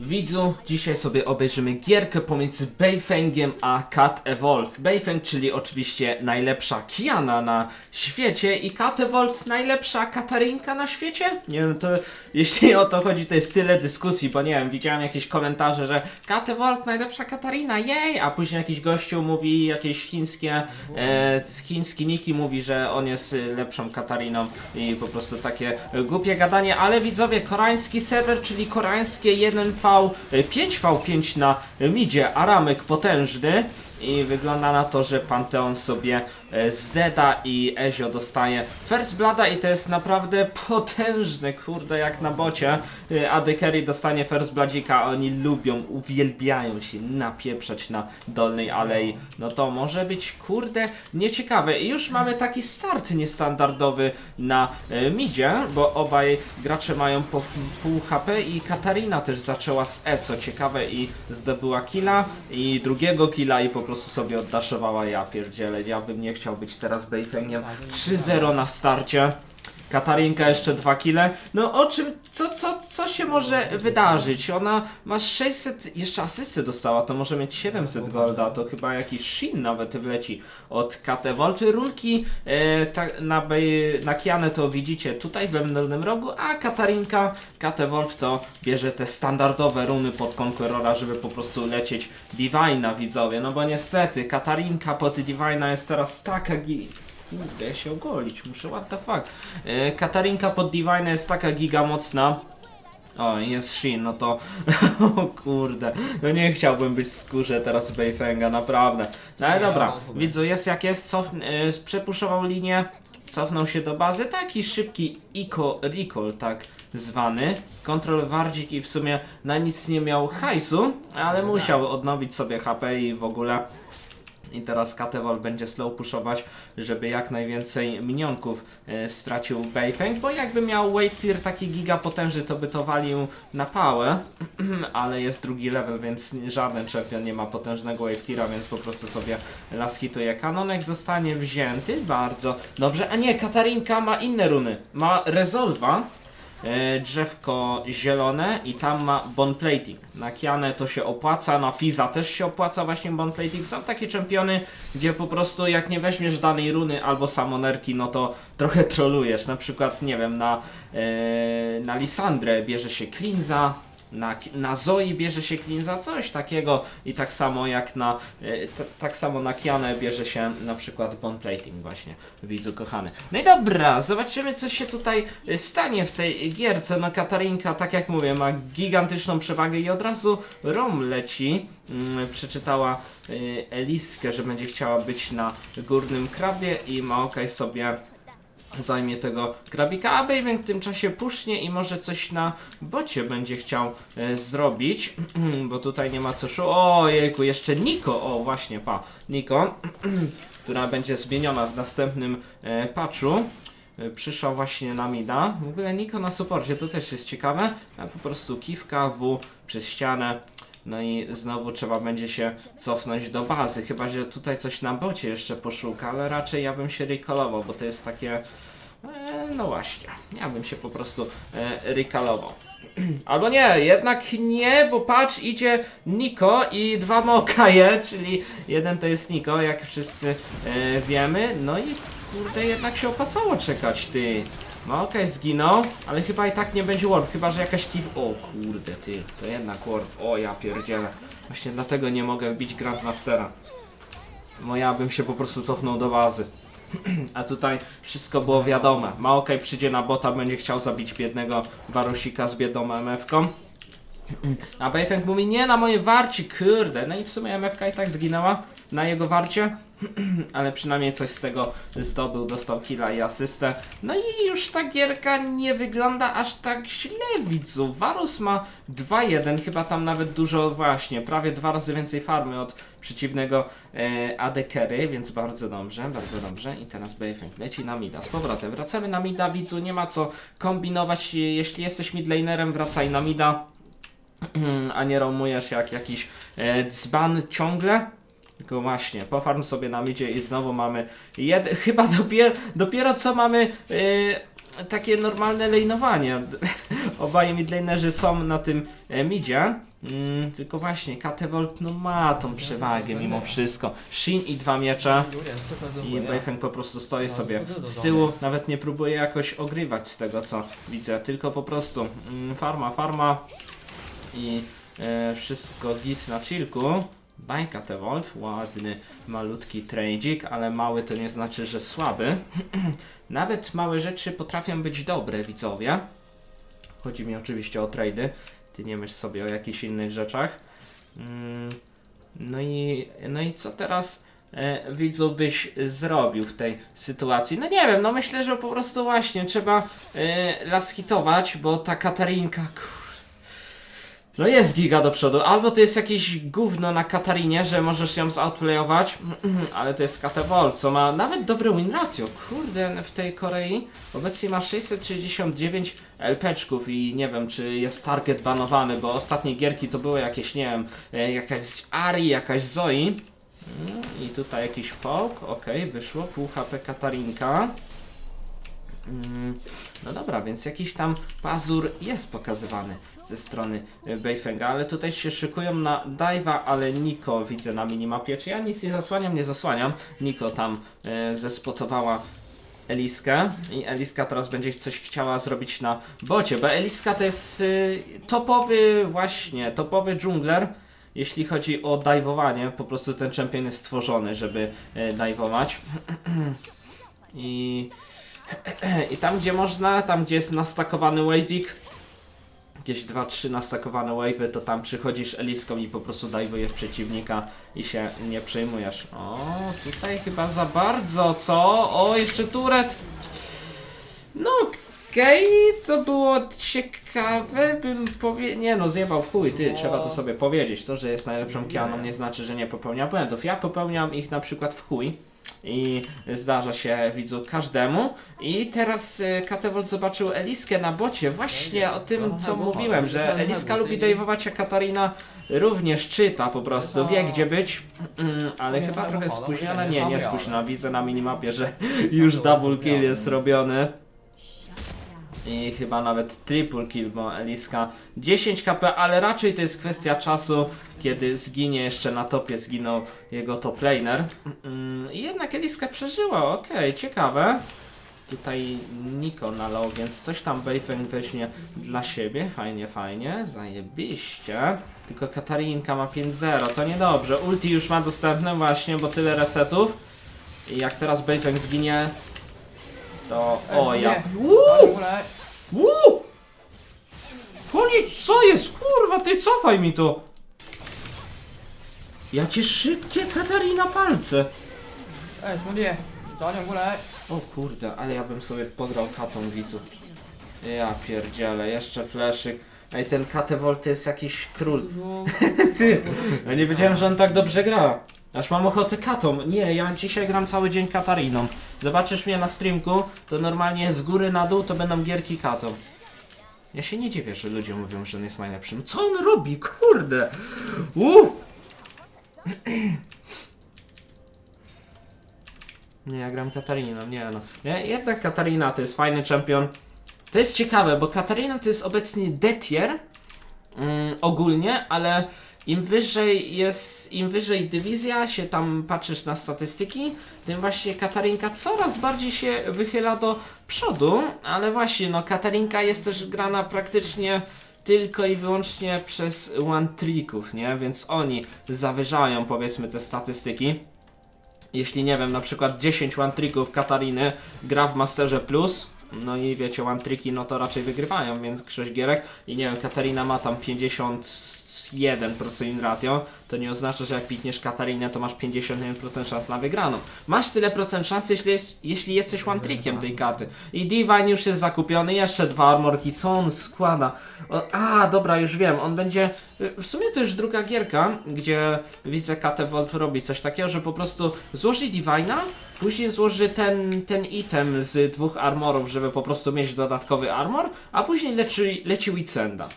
Widzu, dzisiaj sobie obejrzymy gierkę pomiędzy Beifengiem a Cat Evolve. Beifeng, czyli oczywiście najlepsza Kiana na świecie i Cat Evolve najlepsza Katarinka na świecie? Nie wiem, to jeśli o to chodzi, to jest tyle dyskusji, bo nie wiem, widziałem jakieś komentarze, że Cat Evolve najlepsza Katarina, jej! A później jakiś gościu mówi, jakieś chińskie, e, chiński Niki mówi, że on jest lepszą Katariną i po prostu takie głupie gadanie, ale widzowie, koreański serwer, czyli koreańskie 1V, y, 5V5 na midzie, Aramek potężny. I wygląda na to, że Panteon sobie e, zdeda i Ezio dostaje First Blooda i to jest naprawdę potężne, kurde, jak na bocie. Y, AD Carry dostanie First Bloodzika, oni lubią, uwielbiają się napieprzać na dolnej alei. No to może być, kurde, nieciekawe. I już mamy taki start niestandardowy na e, midzie, bo obaj gracze mają po pół HP i Katarina też zaczęła z E, co ciekawe i zdobyła killa i drugiego killa i po prostu sobie oddaszowała. Ja pierdzielę, ja bym nie chciał być teraz Beifengiem. 3-0 na starcie. Katarinka jeszcze dwa kile. No o czym, co, co, co się może wydarzyć? Ona ma 600, jeszcze asysty dostała, to może mieć 700 golda, to chyba jakiś Shin nawet wleci od KT Volt. Runki e, ta, na, na Kianę to widzicie tutaj w dolnym rogu, a Katarinka, KT Volt to bierze te standardowe runy pod Conquerora, żeby po prostu lecieć Divina widzowie, no bo niestety Katarinka pod Divina jest teraz taka Kurde, się ogolić, muszę, what the fuck. E, Katarinka pod Divine jest taka giga mocna. O, jest Shin, no to... o kurde, no nie chciałbym być w skórze teraz Beifenga, naprawdę. No ale Nie, dobra, chyba- widzę, jest jak jest, cof... e, przepuszował linię, cofnął się do bazy, taki szybki Eco Recall, tak zwany. Kontrol Wardzik i w sumie na nic nie miał hajsu, ale No musiał odnowić sobie HP i w ogóle... I teraz Katewol będzie slow pushować, żeby jak najwięcej minionków e, stracił Beifeng, bo jakby miał Wave Clear taki giga potężny, to by to walił na pałę, ale jest drugi level, więc żaden champion nie ma potężnego Wave Cleara, więc po prostu sobie las hituje. Kanonek zostanie wzięty, bardzo dobrze, a nie, Katarinka ma inne runy, ma Resolva, drzewko zielone i tam ma bond plating. Na Kianę to się opłaca, na Fiza też się opłaca właśnie bond plating. Są takie czempiony, gdzie po prostu jak nie weźmiesz danej runy albo samonerki, no to trochę trolujesz. Na przykład, nie wiem, na, e, na Lisandrę bierze się Klinza, na, na bierze się Klinza, coś takiego i tak samo jak na e, t- tak samo na Kianę bierze się na przykład bond plating właśnie, widzu kochany. No i dobra, zobaczymy co się tutaj e, stanie w tej gierce. No Katarinka, tak jak mówię, ma gigantyczną przewagę i od razu Rom leci. Mm, przeczytała e, Eliskę, że będzie chciała być na górnym krabie i Maokaj sobie zajmie tego krabika, a Baven w tym czasie pusznie i może coś na bocie będzie chciał e, zrobić, bo tutaj nie ma co szu... O jejku, jeszcze Niko, o właśnie, pa, Niko, która będzie zmieniona w następnym e, patchu. E, Przyszła właśnie na mida. W ogóle Niko na suporcie, to też jest ciekawe. A po prostu kiwka W przez ścianę. No i znowu trzeba będzie się cofnąć do bazy. Chyba, że tutaj coś na bocie jeszcze poszuka, ale raczej ja bym się recallował, bo to jest takie. E, no właśnie, ja bym się po prostu e, recallował. Albo nie, jednak nie, bo patrz, idzie Niko i dwa Mokaje, czyli jeden to jest Niko, jak wszyscy e, wiemy. No i kurde, jednak się opłacało czekać, ty. Mokaj zginął, ale chyba i tak nie będzie warp, chyba że jakaś kiw... O kurde, ty, to jednak warp. O ja pierdzielę. Właśnie dlatego nie mogę wbić Grandmastera. Bo ja bym się po prostu cofnął do bazy. A tutaj wszystko było wiadome. Maokaj przyjdzie na bota, będzie chciał zabić biednego Warusika z biedną MF-ką. A Bayfeng mówi, nie na mojej warci, kurde. No i w sumie MFK i tak zginęła na jego warcie. Ale przynajmniej coś z tego zdobył, dostał killa i asystę. No i już ta gierka nie wygląda aż tak źle, widzu. Varus ma 2-1, chyba tam nawet dużo właśnie, prawie dwa razy więcej farmy od przeciwnego e, AD Carry, więc bardzo dobrze, bardzo dobrze. I teraz Bayfeng leci na mida. Z powrotem wracamy na mida, widzu, nie ma co kombinować. Jeśli jesteś midlanerem, wracaj na mida. a nie roamujesz jak jakiś e, dzban ciągle. Tylko właśnie, pofarm sobie na midzie i znowu mamy jed... Chyba dopiero, dopiero co mamy yy, takie normalne lejnowanie. Obaj midlanerzy są na tym e, midzie. Mm, tylko właśnie, Katevolt no ma tą przewagę mimo wszystko. Shin i dwa miecze i Beifeng po prostu stoi sobie z tyłu, nawet nie próbuje jakoś ogrywać z tego co widzę, tylko po prostu mm, farma, farma i e, wszystko git na chillku. Bajka te Volt, ładny, malutki trade'ik, ale mały to nie znaczy, że słaby. Nawet małe rzeczy potrafią być dobre, widzowie. Chodzi mi oczywiście o trady. Ty nie myśl sobie o jakichś innych rzeczach. Mm, no i, no i co teraz e, widzu byś zrobił w tej sytuacji? No nie wiem, no myślę, że po prostu właśnie trzeba e, laskitować, bo ta Katarinka, kur... No jest giga do przodu, albo to jest jakieś gówno na Katarinie, że możesz ją zoutplayować, ale to jest Katewol, co ma nawet dobry win ratio. Kurde, w tej Korei obecnie ma 669 LPczków i nie wiem, czy jest target banowany, bo ostatnie gierki to były jakieś, nie wiem, e, jakaś Ari, jakaś Zoe. Mm, I tutaj jakiś poke, okej, wyszło, pół HP Katarinka. Mm, No dobra, więc jakiś tam pazur jest pokazywany ze strony e, Beifenga, ale tutaj się szykują na dive'a, ale Niko widzę na minimapie, czy ja nic nie zasłaniam, nie zasłaniam. Niko tam e, zespotowała Eliskę i Eliska teraz będzie coś chciała zrobić na bocie, bo Eliska to jest y, topowy właśnie, topowy dżungler, jeśli chodzi o dive'owanie, po prostu ten champion jest stworzony, żeby y, dive'ować. I, I tam gdzie można, tam gdzie jest nastakowany wavik, jakieś 2-3 nastakowane wave'y, to tam przychodzisz Eliską i po prostu dive'ujesz przeciwnika i się nie przejmujesz. O, tutaj chyba za bardzo, co? O, jeszcze turet! No okej, to było ciekawe, bym powie... Nie no, zjebał w chuj, ty, trzeba to sobie powiedzieć. To, że jest najlepszą kianą nie znaczy, że nie popełnia błędów. Ja popełniam ich na przykład w chuj. I zdarza się widzu każdemu. I teraz e, Katewold zobaczył Eliskę na bocie. Właśnie o tym, co mówiłem, że Eliska lubi dajwować, a Katarina również czyta po prostu. Wie gdzie być, Mm, ale chyba trochę spóźniona. Nie, nie spóźniona. Widzę na minimapie, że już double kill jest robiony. I chyba nawet triple kill, bo Eliska 10 kp, ale raczej to jest kwestia czasu, kiedy zginie jeszcze na topie, zginął jego top laner. Mm, I jednak Eliska przeżyła, okej, ciekawe. Tutaj Niko na low, więc coś tam Bayfeng weźmie dla siebie, fajnie, fajnie, zajebiście. Tylko Katarinka ma 5-0, to niedobrze. Ulti już ma dostępne właśnie, bo tyle resetów. I jak teraz Bayfeng zginie, to... O, ja... Uuu! Uuu! Policz, co jest? Kurwa, ty cofaj mi to! Jakie szybkie Katarina palce! Ej, smudzie. Daniel, w ogóle. O kurde, ale ja bym sobie podrał katą widzu. Ja pierdzielę, jeszcze fleszyk. Ej, ten Katewolt to jest jakiś król. Ty, ja nie wiedziałem, że on tak dobrze gra. Aż mam ochotę katą. Nie, ja dzisiaj gram cały dzień Katariną. Zobaczysz mnie na streamku, to normalnie z góry na dół to będą gierki katą. Ja się nie dziwię, że ludzie mówią, że on jest najlepszym. Co on robi? Kurde! Uh! Nie, ja gram Katariną, nie no. Nie, jednak Katarina to jest fajny champion. To jest ciekawe, bo Katarina to jest obecnie D-tier mm, ogólnie, ale im wyżej jest, im wyżej dywizja się tam patrzysz na statystyki, tym właśnie Katarinka coraz bardziej się wychyla do przodu, ale właśnie no Katarinka jest też grana praktycznie tylko i wyłącznie przez one tricków, nie? Więc oni zawyżają powiedzmy te statystyki. Jeśli nie wiem, na przykład 10 one tricków Katariny gra w Masterze Plus, no i wiecie, one tricki no to raczej wygrywają większość gierek i nie wiem, Katarina ma tam 51% win ratio, to nie oznacza, że jak pikniesz Katarinę, to masz 51% szans na wygraną. Masz tyle procent szans, jeśli, jest, jeśli jesteś one trickiem tej karty. I Divine już jest zakupiony, jeszcze dwa armorki, co on składa? O, a, dobra, już wiem, on będzie, w sumie to już druga gierka, gdzie widzę Kate Wolf robi coś takiego, że po prostu złoży Divine'a, Później złoży ten, ten item z dwóch armorów, żeby po prostu mieć dodatkowy armor, a później leci, leci Witsenda.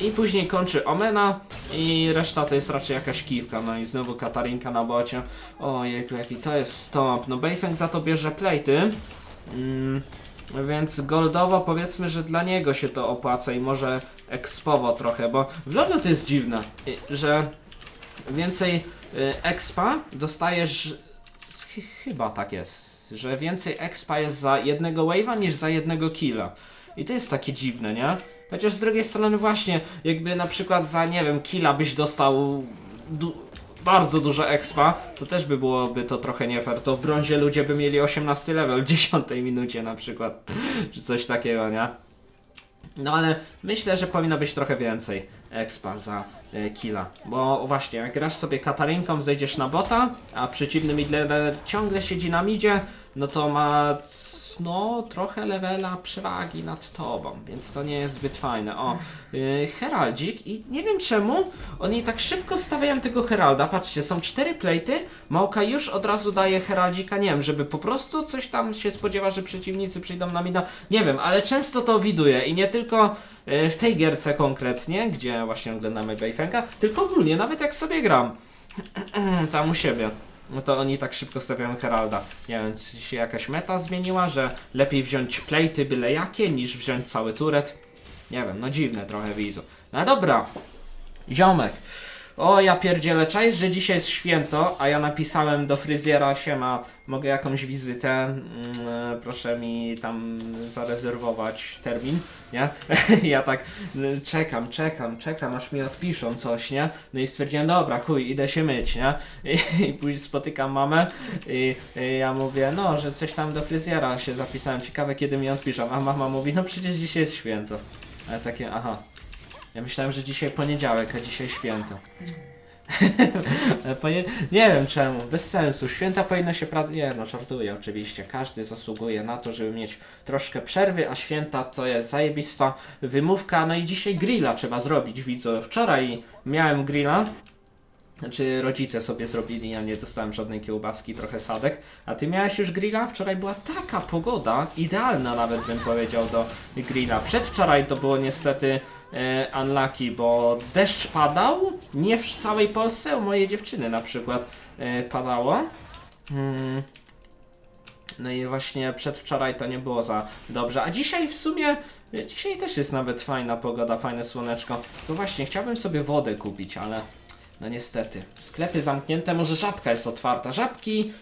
I później kończy Omena i reszta to jest raczej jakaś kiwka. No i znowu Katarinka na bocie. Ojejku, jaki to jest stop. No Bayfeng za to bierze plejty. Mm, Więc goldowo powiedzmy, że dla niego się to opłaca i może expowo trochę, bo w LoLu to jest dziwne, że więcej y, expa dostajesz, ch- chyba tak jest, że więcej expa jest za jednego wave'a niż za jednego killa. I to jest takie dziwne, nie? Chociaż z drugiej strony właśnie, jakby na przykład za, nie wiem, killa byś dostał du bardzo dużo expa, to też by byłoby to trochę nie fair. To w brązie ludzie by mieli 18 level w 10 minucie na przykład, czy coś takiego, nie? No ale myślę, że powinno być trochę więcej expa za e, killa. Bo właśnie, jak grasz sobie Katarynką, zejdziesz na bota, a przeciwny midlaner ciągle siedzi na midzie, no to ma no trochę levela przewagi nad tobą, więc to nie jest zbyt fajne. O, yy, Heraldzik i nie wiem czemu oni tak szybko stawiają tego Heralda. Patrzcie, są cztery plejty, Małka już od razu daje Heraldzika, nie wiem, żeby po prostu coś tam się spodziewa, że przeciwnicy przyjdą na mida. Nie wiem, ale często to widuję i nie tylko yy, w tej gierce konkretnie, gdzie właśnie oglądamy Bayfenka, tylko ogólnie, nawet jak sobie gram tam u siebie. No to oni tak szybko stawiają Heralda. Nie wiem, czy się jakaś meta zmieniła, że lepiej wziąć plejty byle jakie, niż wziąć cały turet. Nie wiem, no dziwne trochę widzą. No dobra, ziomek. O, ja pierdzielę, czaisz, że dzisiaj jest święto, a ja napisałem do fryzjera, siema, mogę jakąś wizytę, e, proszę mi tam zarezerwować termin, nie? ja tak y, czekam, czekam, czekam, aż mi odpiszą coś, nie? No i stwierdziłem, dobra, chuj, idę się myć, nie? I, i później spotykam mamę i, i ja mówię, no, że coś tam do fryzjera się zapisałem, ciekawe kiedy mi odpiszą, a mama mówi, no przecież dzisiaj jest święto. A ja takie, aha. Ja myślałem, że dzisiaj poniedziałek, a dzisiaj święto. Ponie... Nie wiem czemu, bez sensu. Święta powinno się pra... Nie no, żartuję oczywiście. Każdy zasługuje na to, żeby mieć troszkę przerwy, a święta to jest zajebista wymówka. No i dzisiaj grilla trzeba zrobić, widzę. Wczoraj miałem grilla. Znaczy rodzice sobie zrobili, ja nie dostałem żadnej kiełbaski, trochę sadek. A ty miałeś już grilla? Wczoraj była taka pogoda, idealna nawet bym powiedział do grilla. Przedwczoraj to było niestety e, unlucky, bo deszcz padał, nie w całej Polsce, u mojej dziewczyny na przykład e, padało. Hmm. No i właśnie przedwczoraj to nie było za dobrze, a dzisiaj w sumie, dzisiaj też jest nawet fajna pogoda, fajne słoneczko. No właśnie, chciałbym sobie wodę kupić, ale no niestety, sklepy zamknięte, może żabka jest otwarta. Żabki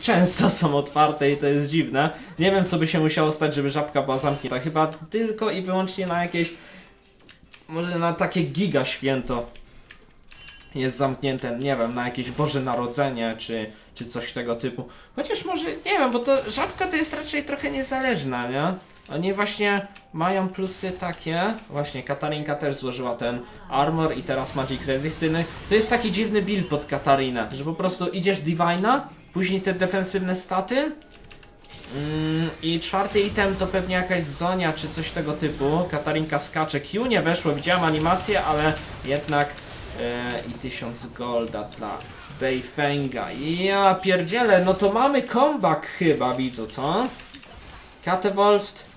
często są otwarte i to jest dziwne. Nie wiem, co by się musiało stać, żeby żabka była zamknięta. Chyba tylko i wyłącznie na jakieś, może na takie giga święto jest zamknięte, nie wiem, na jakieś Boże Narodzenie, czy, czy coś tego typu. Chociaż może, nie wiem, bo to żabka to jest raczej trochę niezależna, nie? Oni właśnie mają plusy takie, właśnie Katarinka też złożyła ten armor i teraz Magic Resistny. To jest taki dziwny build pod Katarinę, że po prostu idziesz Divina, później te defensywne staty, Mm, I czwarty item to pewnie jakaś zonia czy coś tego typu. Katarinka skacze. Q nie weszło, widziałem animację, ale jednak i 1000 golda dla Beifenga. Ja pierdzielę, no to mamy comeback chyba, widzę, co? Katevolst.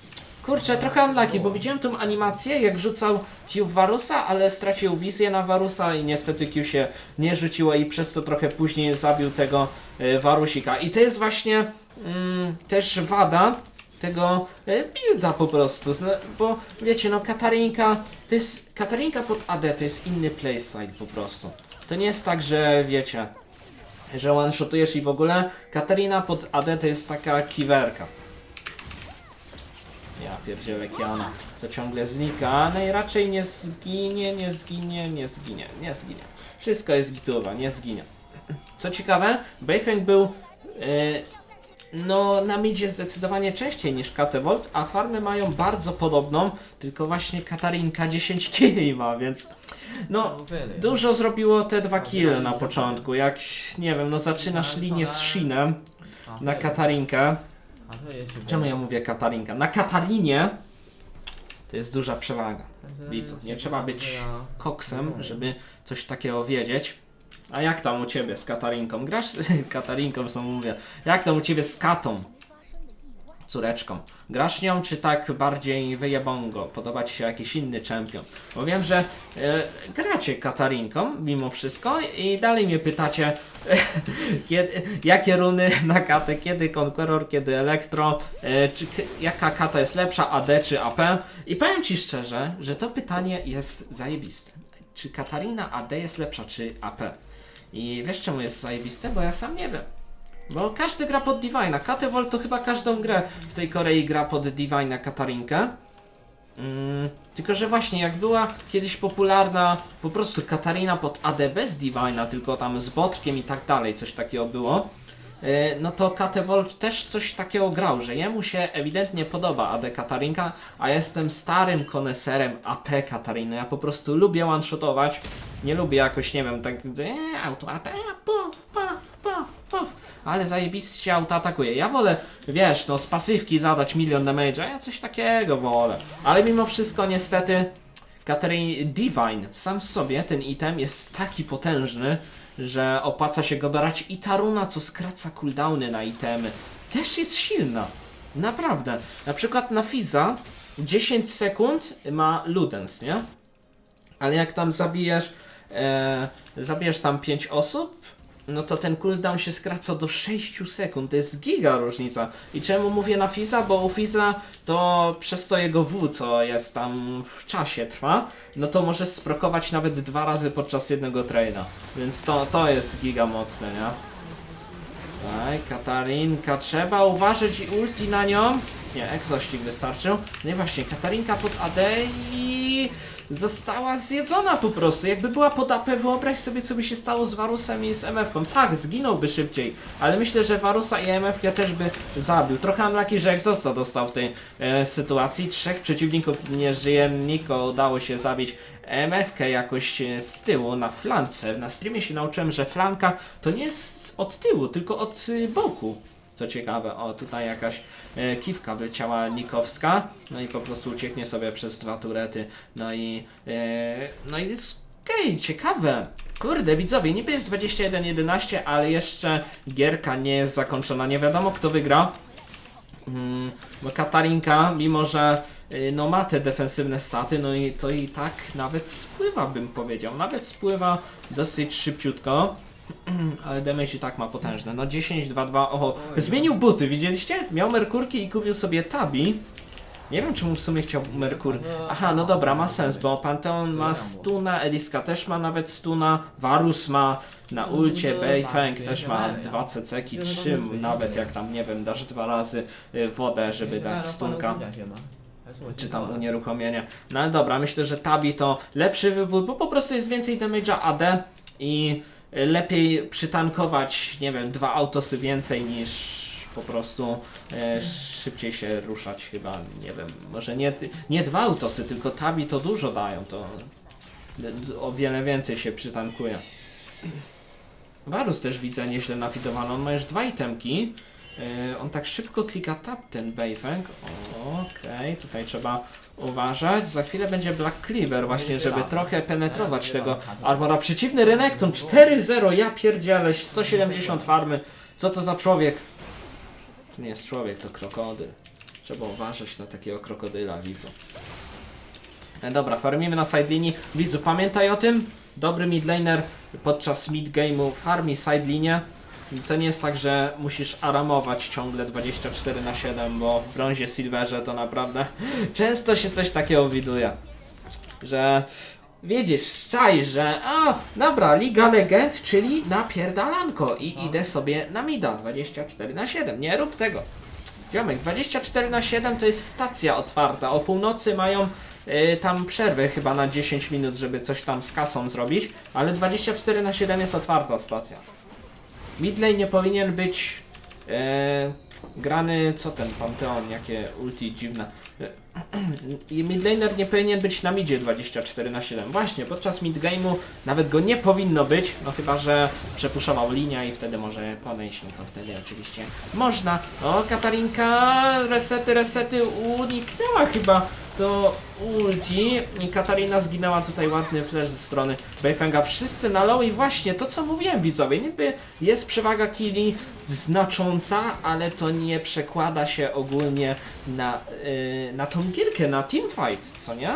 Kurczę, trochę unlucky, bo widziałem tą animację, jak rzucał Q Varusa, ale stracił wizję na Varusa i niestety Q się nie rzuciło i przez co trochę później zabił tego e, Varusika. I to jest właśnie mm, też wada tego e, builda po prostu, bo wiecie, no Katarinka, to jest, Katarinka pod AD to jest inny playstyle po prostu. To nie jest tak, że wiecie, że one-shotujesz i w ogóle, Katarina pod AD to jest taka kiwerka. Ja pierdzielę Kiana, co ciągle znika, no i raczej nie zginie, nie zginie, nie zginie, nie zginie. Wszystko jest gitowa, nie zginie. Co ciekawe, Beifeng był e, no na midzie zdecydowanie częściej niż Katevolt, a farmy mają bardzo podobną, tylko właśnie Katarinka 10 killi ma, więc no Wyle. dużo zrobiło te dwa kille na początku, jak nie wiem, no zaczynasz linię z Shinem na. Katarinkę, Czemu ja mówię Katarinka? Na Katarinie to jest duża przewaga. Widzów. Nie trzeba być koksem, żeby coś takiego wiedzieć. A jak tam u ciebie z Katarinką? Grasz z Katarinką, co mówię. Jak tam u ciebie z Katą? córeczką. Grasz nią, czy tak bardziej wyjebongo? Podoba ci się jakiś inny czempion? Bo wiem, że e, gracie Katarinką mimo wszystko i dalej mnie pytacie, kiedy, jakie runy na katę, kiedy Conqueror, kiedy Elektro, e, czy, jaka kata jest lepsza, AD czy AP? I powiem ci szczerze, że to pytanie jest zajebiste. Czy Katarina AD jest lepsza, czy AP? I wiesz czemu jest zajebiste? Bo ja sam nie wiem. Bo każdy gra pod Divina. Katewol to chyba każdą grę w tej Korei gra pod Divina Katarinkę. Mm, tylko, że właśnie jak była kiedyś popularna po prostu Katarina pod AD bez Divina, tylko tam z botkiem i tak dalej, coś takiego było. Yy, No to Katevolt też coś takiego grał, że jemu się ewidentnie podoba AD Katarinka, a jestem starym koneserem AP Katariny. Ja po prostu lubię one-shotować. Nie lubię jakoś, nie wiem, tak e, auto AT, puf, puf, puf, puf. Ale zajebiście auto atakuje. Ja wolę, wiesz, no z pasywki zadać milion damage'a, ja coś takiego wolę. Ale mimo wszystko niestety Katerin Divine sam w sobie ten item jest taki potężny, że opłaca się go brać i ta runa, co skraca cooldowny na itemy, też jest silna. Naprawdę. Na przykład na Fiza 10 sekund ma Ludens, nie? Ale jak tam zabijesz, e, zabijesz tam 5 osób, no to ten cooldown się skraca do 6 sekund. To jest giga różnica. I czemu mówię na Fiza? Bo u Fiza to przez to jego W, co jest tam w czasie trwa, no to może sprokować nawet dwa razy podczas jednego traina. Więc to, to jest giga mocne, nie? Aj, Katarinka, trzeba uważać i ulti na nią. Nie, egzościk wystarczył. No i właśnie, Katarinka pod AD i została zjedzona po prostu. Jakby była pod AP, wyobraź sobie, co by się stało z Varusem i z MF-ką. Tak, zginąłby szybciej, ale myślę, że Varusa i MF-kę też by zabił. Trochę unlucky, że Exhausta dostał w tej e, sytuacji. Trzech przeciwników nie żyje, Niko udało się zabić MF-kę jakoś e, z tyłu na flance. Na streamie się nauczyłem, że flanka to nie jest od tyłu, tylko od y, boku. Co ciekawe, o tutaj jakaś e, kiwka Nikowska, no i po prostu ucieknie sobie przez dwa turety, no i e, no i okej, ciekawe. Kurde, widzowie, niby jest 21-11, ale jeszcze gierka nie jest zakończona, nie wiadomo kto wygra. Mm, bo Katarinka, mimo że y, no ma te defensywne staty, no i to i tak nawet spływa bym powiedział, nawet spływa dosyć szybciutko. Ale damage i tak ma potężne. No 10, 2, 2. Oho, zmienił buty, widzieliście? Miał Merkurki i kupił sobie Tabi. Nie wiem, czemu w sumie chciał Merkur. Aha, no dobra, ma sens, bo Pantheon ma stuna, Eliska też ma nawet stuna, Varus ma na ulcie, Beifeng też ma dwa ceceki, trzy nawet jak tam, nie wiem, dasz dwa razy y, wodę, żeby dać stunka czy tam unieruchomienie. No ale dobra, myślę, że Tabi to lepszy wybór, bo po prostu jest więcej damage'a AD i lepiej przytankować, nie wiem, dwa autosy więcej niż po prostu e, szybciej się ruszać chyba, nie wiem, może nie, nie dwa autosy, tylko Tabi to dużo dają, to o wiele więcej się przytankuje. Varus też widzę nieźle nafidowany, on ma już dwa itemki. Yy, on tak szybko klika tab ten Beifeng. Okej, tutaj trzeba uważać. Za chwilę będzie Black Cleaver właśnie, żeby trochę penetrować tego armora. Przeciwny Renekton 4-0, ja pierdzielę, 170 farmy. Co to za człowiek? To nie jest człowiek, to krokodyl. Trzeba uważać na takiego krokodyla, widzu. E, dobra, farmimy na side linii. Widzu, pamiętaj o tym. Dobry midlaner podczas mid game'u farmi side linię. To nie jest tak, że musisz aramować ciągle 24 na 7, bo w brązie silverze to naprawdę często się coś takiego widuje. Że wiedziesz, czaj, że o, dobra, Liga Legend, czyli napierdalanko i idę sobie na mida 24 na 7. Nie rób tego. Ziomek, 24 na 7 to jest stacja otwarta. O północy mają y, tam przerwę chyba na 10 minut, żeby coś tam z kasą zrobić, ale 24 na 7 jest otwarta stacja. Midlane nie powinien być e, grany, co ten Panteon, jakie ulti dziwne. I midlaner nie powinien być na midzie 24 na 7. Właśnie, podczas midgame'u nawet go nie powinno być, no chyba, że przepuszował linia i wtedy może podejść, no to wtedy oczywiście można. O, Katarinka, resety, resety, uniknęła chyba to ulti i Katarina zginęła tutaj ładny flash ze strony Beifenga. Wszyscy na low i właśnie to co mówiłem widzowie, niby jest przewaga killi znacząca, ale to to nie przekłada się ogólnie na, yy, na tą gierkę, na teamfight, co nie?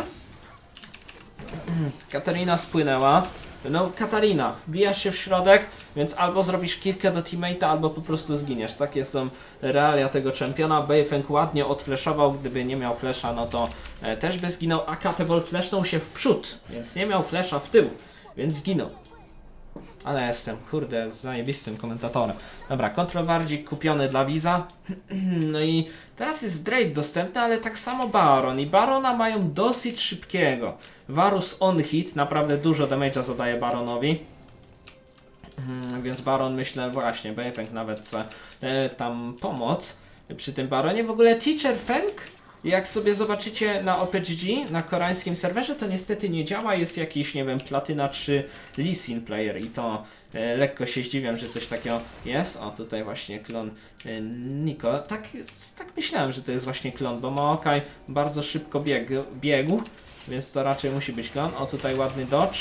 Katarina spłynęła. No, Katarina, wbijasz się w środek, więc albo zrobisz kiwkę do teammate'a, albo po prostu zginiesz. Takie są realia tego czempiona. Bayfeng ładnie odfleszował, gdyby nie miał flesza, no to e, też by zginął, a Katewol flesznął się w przód, więc nie miał flesza w tył, więc zginął. Ale jestem, kurde, zajebistym komentatorem. Dobra, kontrowardzik kupiony dla widza. No i teraz jest Drake dostępny, ale tak samo Baron. I Barona mają dosyć szybkiego. Varus on hit, naprawdę dużo damage'a zadaje Baronowi. Mm, Więc Baron myślę właśnie, Bayfeng nawet chce e, tam pomoc przy tym Baronie. W ogóle Teacher Feng, jak sobie zobaczycie na OPGG, na koreańskim serwerze, to niestety nie działa. Jest jakiś, nie wiem, Platyna 3 Lee Sin Player i to e, lekko się zdziwiam, że coś takiego jest. O, tutaj właśnie klon e, Niko. Tak, tak myślałem, że to jest właśnie klon, bo Maokai bardzo szybko bieg, biegł, więc to raczej musi być klon. O, tutaj ładny dodge.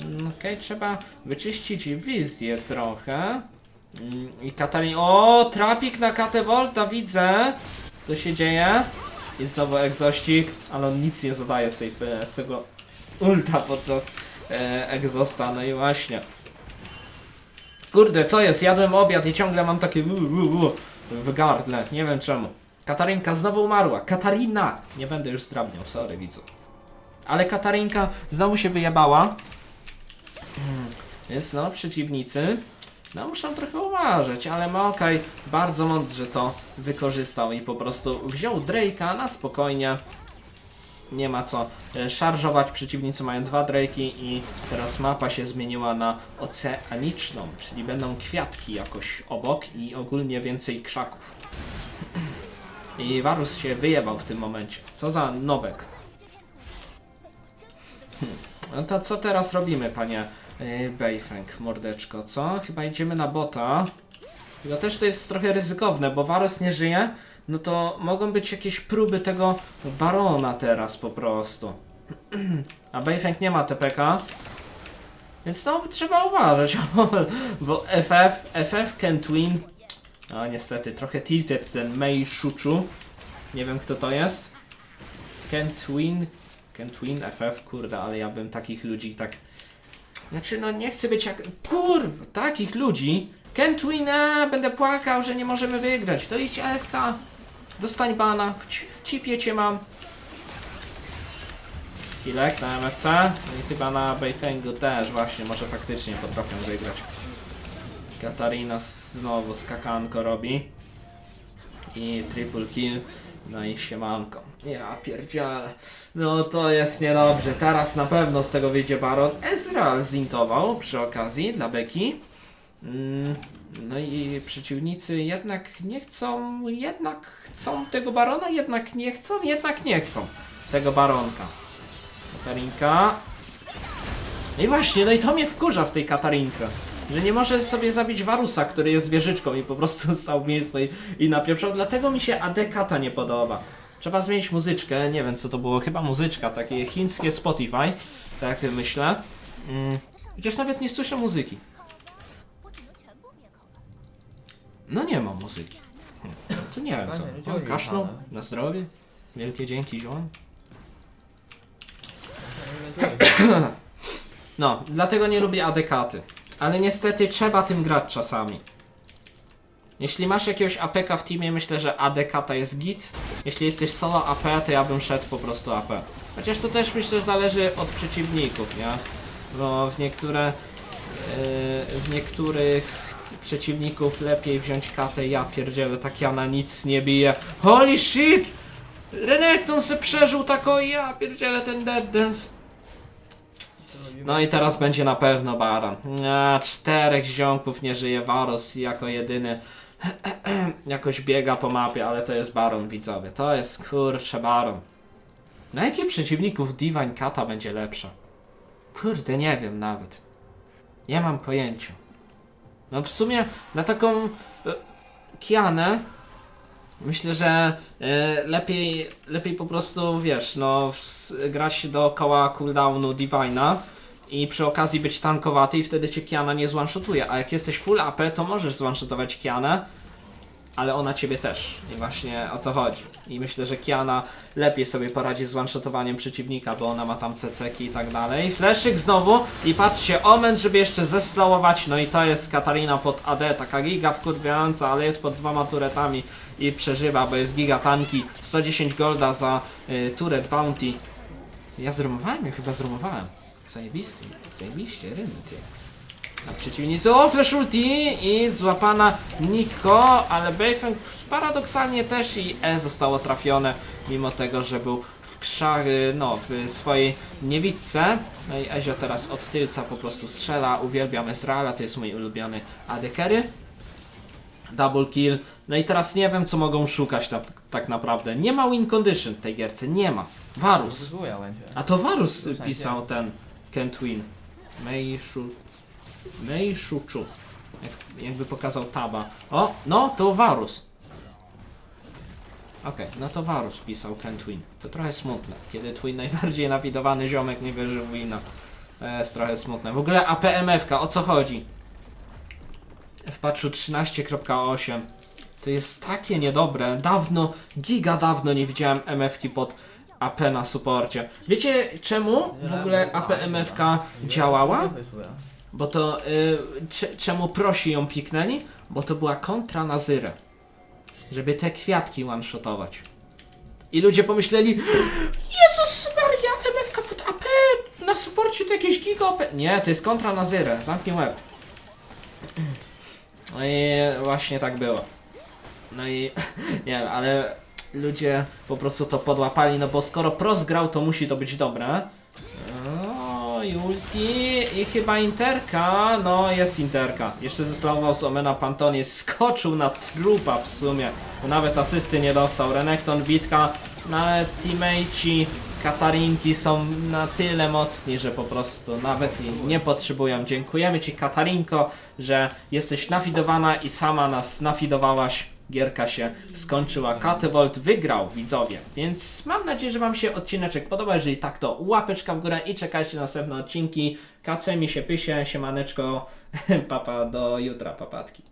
Mm, Okej, trzeba wyczyścić wizję trochę. Mm, I Katalin. O, trapik na Katevolta, widzę. Co się dzieje? I znowu egzościk, ale on nic nie zadaje z, tej, z tego ulta podczas e, egzosta. No i właśnie. Kurde, co jest? Jadłem obiad i ciągle mam takie u, u, u, w gardle. Nie wiem czemu. Katarinka znowu umarła. Katarina! Nie będę już zdrabniał, sorry widzu. Ale Katarinka znowu się wyjebała. Mm, Więc no, przeciwnicy no muszą trochę uważać, ale Maokaj bardzo mądrze to wykorzystał i po prostu wziął Drake'a na spokojnie. Nie ma co e, szarżować, przeciwnicy mają dwa Drake'i i teraz mapa się zmieniła na oceaniczną, czyli będą kwiatki jakoś obok i ogólnie więcej krzaków. I Varus się wyjebał w tym momencie. Co za nobek. Hmm. No to co teraz robimy, panie yy, Bayfeng, mordeczko, co? Chyba idziemy na bota. Tylko też to jest trochę ryzykowne, bo Varus nie żyje, no to mogą być jakieś próby tego Barona teraz po prostu. A Bayfeng nie ma TPK. Więc no, trzeba uważać, bo FF, FF can twin. No niestety, trochę tilted ten Mei Shuchu. Nie wiem kto to jest. Can twin, can twin FF, kurde, ale ja bym takich ludzi tak... Znaczy no nie chcę być jak... Kurwa, takich ludzi... Can twin, a, będę płakał, że nie możemy wygrać. To idź AFK. Dostań bana, w, ci- w cipie cię mam. Kilek na MFC no i chyba na Bayfengu też właśnie, może faktycznie potrafią wygrać. Katarina znowu skakanko robi. I triple kill. No i siemanko. Ja pierdziale. No to jest niedobrze. Teraz na pewno z tego wyjdzie Baron. Ezreal zintował przy okazji dla Beki. Mm, No i przeciwnicy jednak nie chcą, jednak chcą tego Barona, jednak nie chcą, jednak nie chcą tego Baronka. Katarinka. No i właśnie, no i to mnie wkurza w tej Katarince. Że nie może sobie zabić Warusa, który jest wieżyczką i po prostu stał w miejscu i, i napieprzał. Dlatego mi się AD-kata nie podoba. Trzeba zmienić muzyczkę, nie wiem co to było, chyba muzyczka, takie chińskie Spotify, tak myślę. Mm. Chociaż nawet nie słyszę muzyki. No nie ma muzyki. To nie wiem co. On ale- na zdrowie. Wielkie dzięki, ziom. No, dlatego nie lubię adekaty. Ale niestety trzeba tym grać czasami. Jeśli masz jakiegoś APK w teamie, myślę, że ADK jest git. Jeśli jesteś solo AP, to ja bym szedł po prostu AP. Chociaż to też myślę zależy od przeciwników, nie? Bo w niektóre... Yy, w niektórych przeciwników lepiej wziąć katę, ja pierdzielę, tak ja na nic nie bije. Holy shit! Renekton se przeżył tako ja pierdzielę ten dead dance. No i teraz będzie na pewno Baron. A, czterech ziomków nie żyje Varus jako jedyny. Jakoś biega po mapie, ale to jest Baron widzowie. To jest kurczę Baron. Na jakich przeciwników Divine Kata będzie lepsza? Kurde, nie wiem nawet. Nie mam pojęcia. No w sumie na taką e, Kianę myślę, że e, lepiej, lepiej po prostu wiesz, no grać dookoła cooldownu Divina i przy okazji być tankowaty i wtedy cię Kiana nie zwanshotuje. A jak jesteś full AP, to możesz zwanshotować Kianę, ale ona ciebie też. I właśnie o to chodzi. I myślę, że Kiana lepiej sobie poradzi z one-shotowaniem przeciwnika, bo ona ma tam ceceki i tak dalej. Fleszyk znowu i patrzcie, Omen, żeby jeszcze zeslowować. No i to jest Katarina pod AD, taka giga wkurwiająca, ale jest pod dwoma turetami i przeżywa, bo jest giga tanki. 110 golda za y, turet bounty. Ja zrumowałem? Ja chyba zrumowałem. Zajebisty, zajebiście, rymy ty. Na przeciwnicy, o flash ulti i złapana Niko, ale Bayfeng paradoksalnie też i E zostało trafione, mimo tego, że był w krzach, no w swojej niewidce. No i Ezio teraz od tylca po prostu strzela, uwielbiam Ezreala, to jest mój ulubiony AD carry. Double kill. No i teraz nie wiem co mogą szukać tak, tak naprawdę. Nie ma win condition w tej gierce, nie ma. Varus. A to Varus pisał ten Can't Win. Meishu... Meishuchu. Jak, jakby pokazał taba. O, no to Varus. Okej, no to Varus pisał Can't Win. To trochę smutne, kiedy twój najbardziej nawidowany ziomek nie wierzy w wina. To jest trochę smutne. W ogóle APMF-ka, o co chodzi? W patchu 13.8 To jest takie niedobre. Dawno, giga dawno nie widziałem MF-ki pod AP na suporcie. Wiecie czemu w ogóle APMF-ka działała? Bo to y, cze- czemu prosi ją piknęli? Bo to była kontra na Zyrę. Żeby te kwiatki one-shotować. I ludzie pomyśleli Jezus Maria, MFK pod AP na suporcie to jakieś giga AP. Nie, to jest kontra na Zyrę. Zamknij łeb. No i właśnie tak było. No i nie wiem, ale ludzie po prostu to podłapali, no bo skoro pros grał, to musi to być dobre. O, i ulti i chyba interka, no jest interka. Jeszcze zeslowował z Omena Pantonie, skoczył na trupa w sumie, nawet asysty nie dostał. Renekton, Witka, no ale teammateci Katarinki są na tyle mocni, że po prostu nawet nie potrzebują. Dziękujemy Ci Katarinko, że jesteś nafidowana i sama nas nafidowałaś. Gierka się skończyła. Katevolt wygrał, widzowie. Więc mam nadzieję, że Wam się odcineczek podoba. Jeżeli tak, to łapeczka w górę i czekajcie na następne odcinki. Kace mi się pysie, siemaneczko. Papa do jutra, papatki.